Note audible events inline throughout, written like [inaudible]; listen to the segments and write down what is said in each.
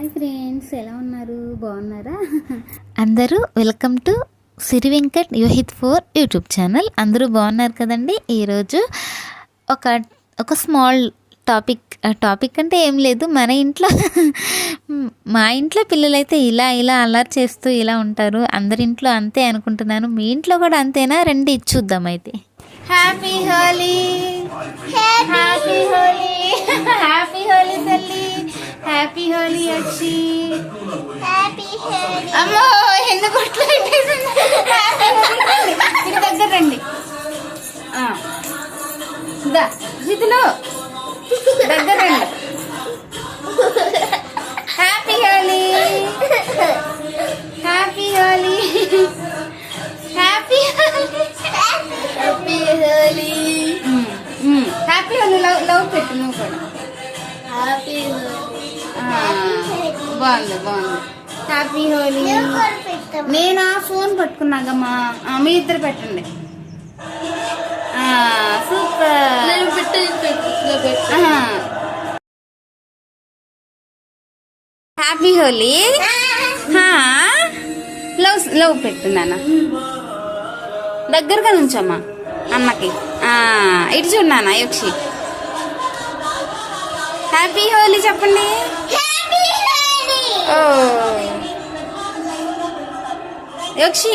Hi friends ఎలా ఉన్నారు? బాగున్నారా? అందరూ welcome to Siri Venkat Yohith four YouTube channel. అందరూ బాగున్నారు కదండి? ఈరోజు ఒక ఒక స్మాల్ టాపిక్ టాపిక్ అంటే ఏం లేదు మన ఇంట్లో మా ఇంట్లో పిల్లలైతే ఇలా ఇలా అల్లరి చేస్తూ ఇలా ఉంటారు. అందరి ఇంట్లో అంతే అనుకుంటున్నాను. మీ ఇంట్లో కూడా అంతేనా? రండి ఇచ్చుద్దాం అయితే. Happy Holi happy Holi happy Holi happy Holi వచ్చి అమ్మో ఎందుకు. ఇటు దగ్గర రండి. జితులు. దగ్గర రండి. Happy Holi happy Holi happy happy Holi happy Holi love love పెట్టు నువ్వు కూడా. హ్యాపీ బాగుంది బాగుంది. హ్యాపీ హోలీ నేను? ఆ ఫోన్ పట్టుకున్నాగమ్మా మీ ఇద్దరు పెట్టండి. ఆ, సూపర్. హ్యాపీ హోలీ హా. లవ్ లవ్ పెట్టు నాన్న. దగ్గరగా నుంచమ్మా అన్నకి ఆ, ఇటు చూడు నాన్న యక్షి. హ్యాపీ హోలీ చెప్పండి. యక్షి.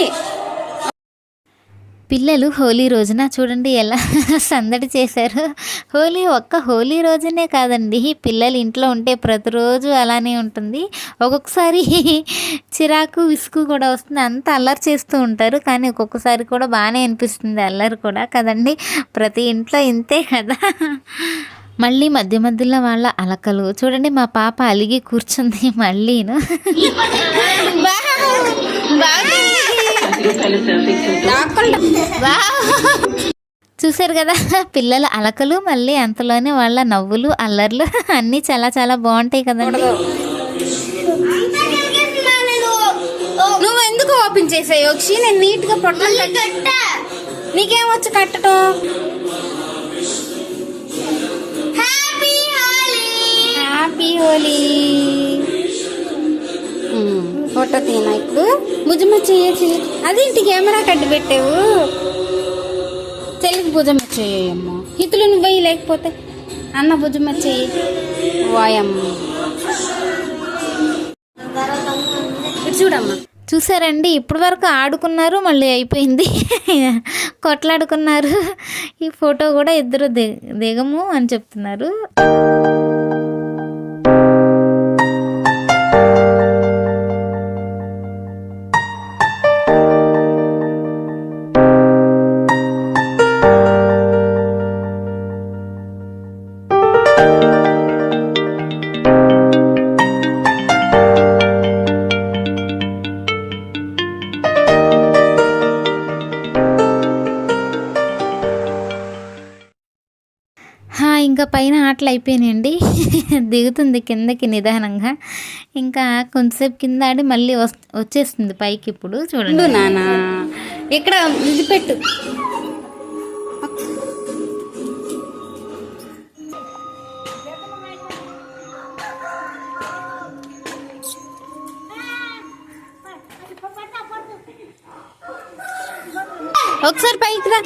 పిల్లలు హోలీ రోజున చూడండి ఎలా [laughs] సందడి చేశారు. హోలీ ఒక్క హోలీ రోజునే కాదండి. పిల్లలు ఇంట్లో ఉంటే ప్రతిరోజు అలానే ఉంటుంది. ఒక్కొక్కసారి [laughs] చిరాకు విసుగు కూడా వస్తుంది. అంత అల్లరి చేస్తూ ఉంటారు. కానీ ఒక్కొక్కసారి కూడా బాగానే అనిపిస్తుంది అల్లరి కూడా కదండి. ప్రతి ఇంట్లో ఇంతే కదా. మళ్ళీ మధ్య మధ్యలో వాళ్ళ అలకలు. చూడండి మా పాప అలిగి కూర్చుంది మళ్ళీను చూశారు కదా పిల్లల అలకలు మళ్ళీ అంతలోనే వాళ్ళ నవ్వులు అల్లర్లు అన్నీ చాలా చాలా బాగుంటాయి కదండి. నువ్వు ఎందుకు ఓపెన్ చేసావు నేను నీట్గా పొట్టలు కట్ట నీకేం వచ్చి కట్టడం? ఫోటో తీనా ఇప్పుడు? చేయచి చేయొచ్చు అదేంటి కెమెరా కట్టి పెట్టావు. చెల్లికి భుజమ చేయమ్మ హితులు నువ్వు పోయి లేకపోతే అన్న భుజమ చేయి వాయమ్మ. చూడమ్మా. చూసారండి ఇప్పటి వరకు ఆడుకున్నారు మళ్ళీ అయిపోయింది. [laughs] కొట్లాడుకున్నారు. ఈ ఫోటో కూడా ఇద్దరు దిగము అని చెప్తున్నారు. ఇంకా పైన ఆటలు అయిపోయినాయండి. [laughs] దిగుతుంది కిందకి నిదానంగా. ఇంకా కొంతసేపు కింద ఆడి మళ్ళీ వచ్చేస్తుంది పైకి ఇప్పుడు. చూడండి. నానా. ఇక్కడ ఇది పెట్టు. ఒకసారి పైకి రా.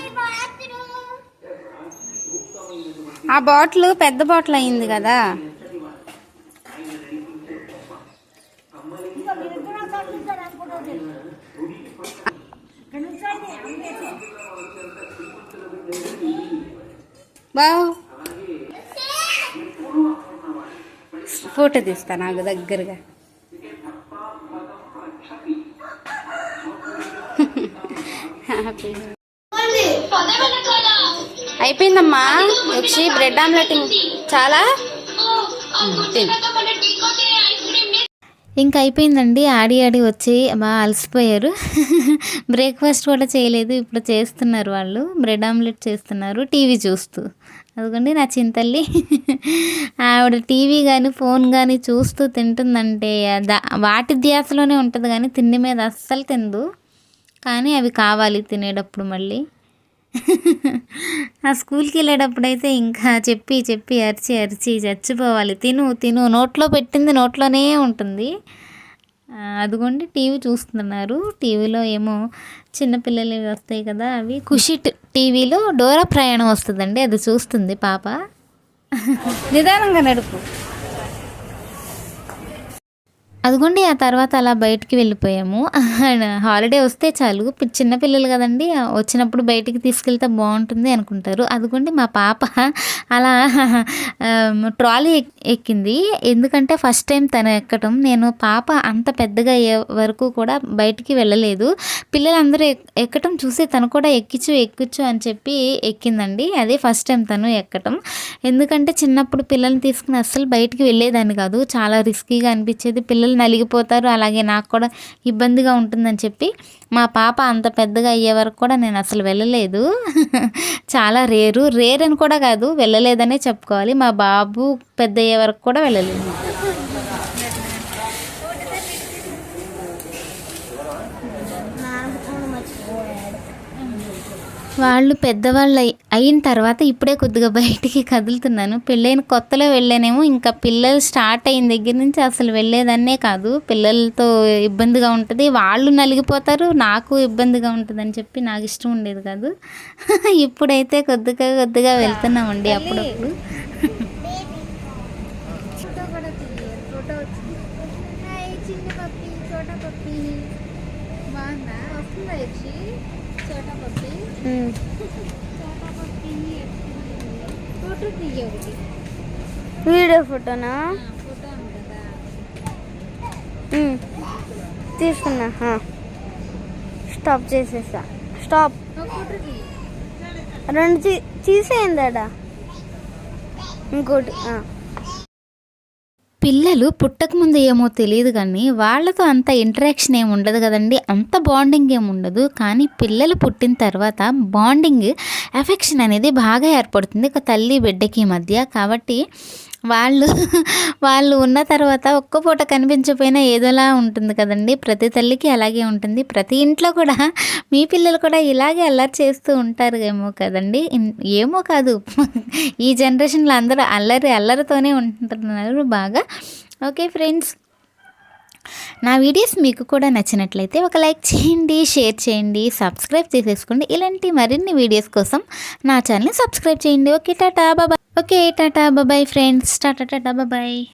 ఆ బాటిల్ పెద్ద బాటిల్ అయింది కదా. బావ్. ఫోటో తీస్తా నాకు దగ్గరగా. హ్యాపీ అయిపోయిందమ్మా. వచ్చి బ్రెడ్ ఆమ్లెట్ చాలా? ఇంకా అయిపోయిందండి. ఆడి ఆడి వచ్చి బాగా అలసిపోయారు. [laughs] బ్రేక్ఫాస్ట్ కూడా చేయలేదు. ఇప్పుడు చేస్తున్నారు వాళ్ళు. బ్రెడ్ ఆమ్లెట్ చేస్తున్నారు. టీవీ చూస్తూ. అదిగోండి నా చింతల్లి. [laughs] ఆవిడ టీవీ కానీ ఫోన్ కానీ చూస్తూ తింటుందంటే వాటి ధ్యాసలోనే ఉంటుంది కానీ తిండి మీద అస్సలు తిందు. కానీ అవి కావాలి తినేటప్పుడు మళ్ళీ. [laughs] ఆ స్కూల్కి వెళ్ళేటప్పుడైతే ఇంకా చెప్పి చెప్పి అరిచి అరిచి చచ్చిపోవాలి. తిను తిను. నోట్లో పెట్టింది నోట్లోనే ఉంటుంది. అదిగోండి టీవీ చూస్తున్నారు. టీవీలో ఏమో చిన్నపిల్లలు వస్తాయి కదా అవి. ఖుషి టీవీలో డోరా ప్రయాణం వస్తుందండి. అది చూస్తుంది పాప. నిదానంగా నడుపు. అదిగోండి ఆ తర్వాత అలా బయటికి వెళ్ళిపోయాము. హాలిడే వస్తే చాలు. చిన్నపిల్లలు కదండి వచ్చినప్పుడు బయటికి తీసుకెళ్తే బాగుంటుంది అనుకుంటారు. అదిగోండి మా పాప అలా ట్రాలీ ఎక్- ఎక్కింది. ఎందుకంటే ఫస్ట్ టైం తను ఎక్కటం. నేను పాప అంత పెద్దగా అయ్యే వరకు కూడా బయటికి వెళ్ళలేదు. పిల్లలందరూ ఎక్- ఎక్కటం చూసి తను కూడా ఎక్కించు ఎక్కించు అని చెప్పి ఎక్కిందండి. అదే ఫస్ట్ టైం తను ఎక్కటం. ఎందుకంటే చిన్నప్పుడు పిల్లల్ని తీసుకుని అస్సలు బయటికి వెళ్ళేదాన్ని కాదు. చాలా రిస్కీగా అనిపించేది. పిల్లలు నలిగిపోతారు. అలాగే నాకు కూడా ఇబ్బందిగా ఉంటుందని చెప్పి మా పాప అంత పెద్దగా అయ్యే వరకు కూడా నేను అసలు వెళ్ళలేదు. [laughs] చాలా రేరు. రేర్ అని కూడా కాదు వెళ్ళలేదనే చెప్పుకోవాలి. మా బాబు పెద్ద అయ్యే వరకు కూడా వెళ్ళలేదు. వాళ్ళు పెద్దవాళ్ళు అయి- అయిన తర్వాత ఇప్పుడే కొద్దిగా బయటికి కదులుతున్నాను. పెళ్ళైన కొత్తలో వెళ్ళానేమో ఇంకా పిల్లలు స్టార్ట్ అయిన దగ్గర నుంచి అసలు వెళ్ళేదన్నే కాదు. పిల్లలతో ఇబ్బందిగా ఉంటుంది. వాళ్ళు నలిగిపోతారు నాకు ఇబ్బందిగా ఉంటుంది అని చెప్పి నాకు ఇష్టం ఉండేది కాదు. [laughs] ఇప్పుడైతే కొద్దిగా కొద్దిగా వెళ్తున్నామండి అప్పుడప్పుడు. ఫోటో చిన్న పప్పి. వీడియో ఫోటోనా. తీసుకున్నా. స్టాప్ చేసేసా. స్టాప్. రెండు తీ తీసేయందాడా? ఇంకోటి. పిల్లలు పుట్టకముందు ఏమో తెలియదు కానీ వాళ్ళతో అంత ఇంటరాక్షన్ ఏమి ఉండదు కదండి. అంత బాండింగ్ ఏమి ఉండదు. కానీ పిల్లలు పుట్టిన తర్వాత బాండింగ్ ఎఫెక్షన్ అనేది బాగా ఏర్పడుతుంది. ఒక తల్లి బిడ్డకి మధ్య. కాబట్టి వాళ్ళు వాళ్ళు ఉన్న తర్వాత ఒక్క పూట కనిపించకపోయినా ఏదోలా ఉంటుంది కదండి. ప్రతి తల్లికి అలాగే ఉంటుంది. ప్రతి ఇంట్లో కూడా మీ పిల్లలు కూడా ఇలాగే అల్లరి చేస్తూ ఉంటారు ఏమో కదండి ఏమో కాదు. ఈ జనరేషన్లో అందరూ అల్లరి అల్లరితోనే ఉంటున్నారు బాగా. ఓకే ఫ్రెండ్స్ నా వీడియోస్ మీకు కూడా నచ్చినట్లయితే ఒక లైక్ చేయండి షేర్ చేయండి సబ్స్క్రైబ్ చేసేసుకోండి. ఇలాంటి మరిన్ని వీడియోస్ కోసం నా ఛానల్ని సబ్స్క్రైబ్ చేయండి. ఓకే టాటా బాబా ఓకే టాటా బాబాయ్ ఫ్రెండ్స్ టాటా టాటా బాబాయ్